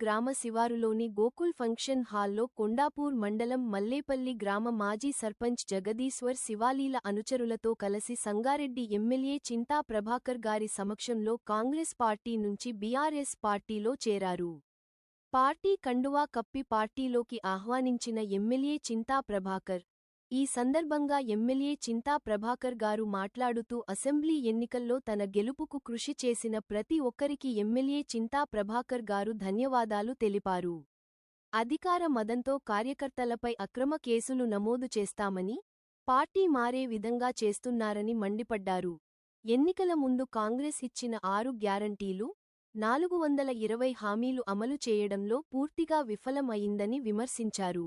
గ్రామ శివారులోని గోకుల్ ఫంక్షన్ హాల్లో కొండాపూర్ మండలం మల్లేపల్లి గ్రామ మాజీ సర్పంచ్ జగదీశ్వర్ శివాలీల అనుచరులతో కలిసి సంగారెడ్డి ఎమ్మెల్యే చింతా ప్రభాకర్ గారి సమక్షంలో కాంగ్రెస్ పార్టీ నుంచి బీఆర్ఎస్ పార్టీలో చేరారు. పార్టీ కండువా కప్పి పార్టీలోకి ఆహ్వానించిన ఎమ్మెల్యే చింతా ప్రభాకర్ ఈ సందర్భంగా ఎమ్మెల్యే చింతా ప్రభాకర్ గారు మాట్లాడుతూ అసెంబ్లీ ఎన్నికల్లో తన గెలుపుకు కృషి చేసిన ప్రతి ఒక్కరికి ఎమ్మెల్యే చింతా ప్రభాకర్ గారు ధన్యవాదాలు తెలిపారు. అధికార మదంతో కార్యకర్తలపై అక్రమ కేసులు నమోదు చేస్తామని పార్టీ మారే విధంగా చేస్తున్నారని మండిపడ్డారు. ఎన్నికల ముందు కాంగ్రెస్ ఇచ్చిన ఆరు గ్యారంటీలు నాలుగు వందల ఇరవై హామీలు అమలు చేయడంలో పూర్తిగా విఫలం అయిందని విమర్శించారు.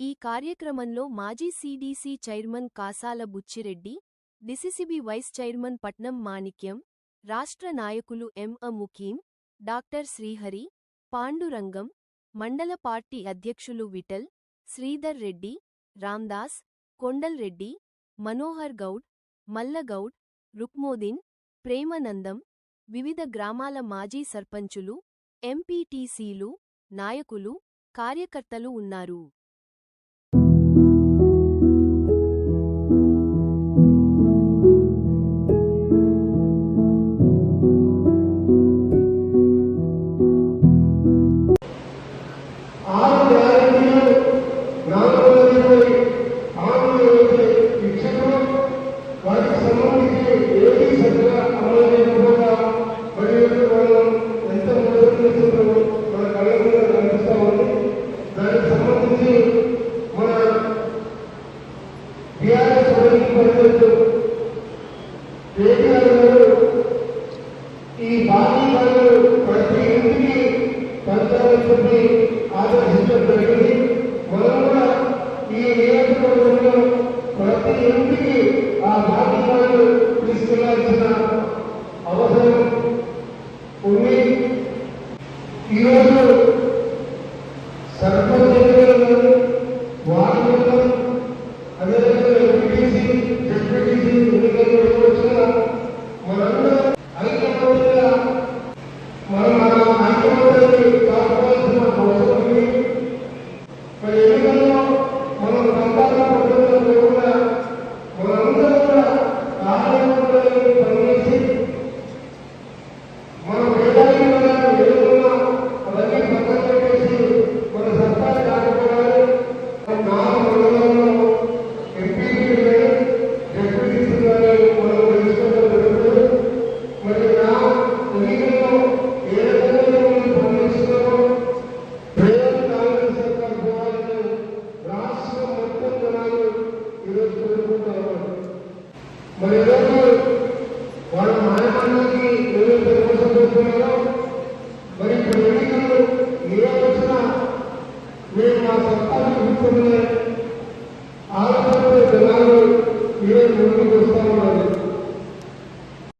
ఈ కార్యక్రమంలో మాజీ CDC chairman Kasala Buchireddy DCCB vice chairman Patnam Manikyam రాష్ట్ర నాయకులు ఎం అ ముకీం డాక్టర్ శ్రీహరి పాండురంగం మండల పార్టీ అధ్యక్షులు విఠల్ శ్రీధర్ రెడ్డి రామ్దాస్ కొండల్ రెడ్డి మనోహర్ గౌడ్ మల్లగౌడ్ రుక్మోదిన్ ప్రేమనందం వివిధ గ్రామాల మాజీ సర్పంచులు ఎంపీటీసీలు నాయకులు కార్యకర్తలు ఉన్నారు. టీఆర్ఎస్ ఈ బాధ్యతలు ప్రతి ఇంటికి పంచాయతీ ఆదేశించడం జరిగింది మనం ఈ నియోజకవర్గంలో ప్రతి ఇంటికి ఆ బాధ్యతలు తీసుకెళ్ళాల్సిన music రాష్ట్రం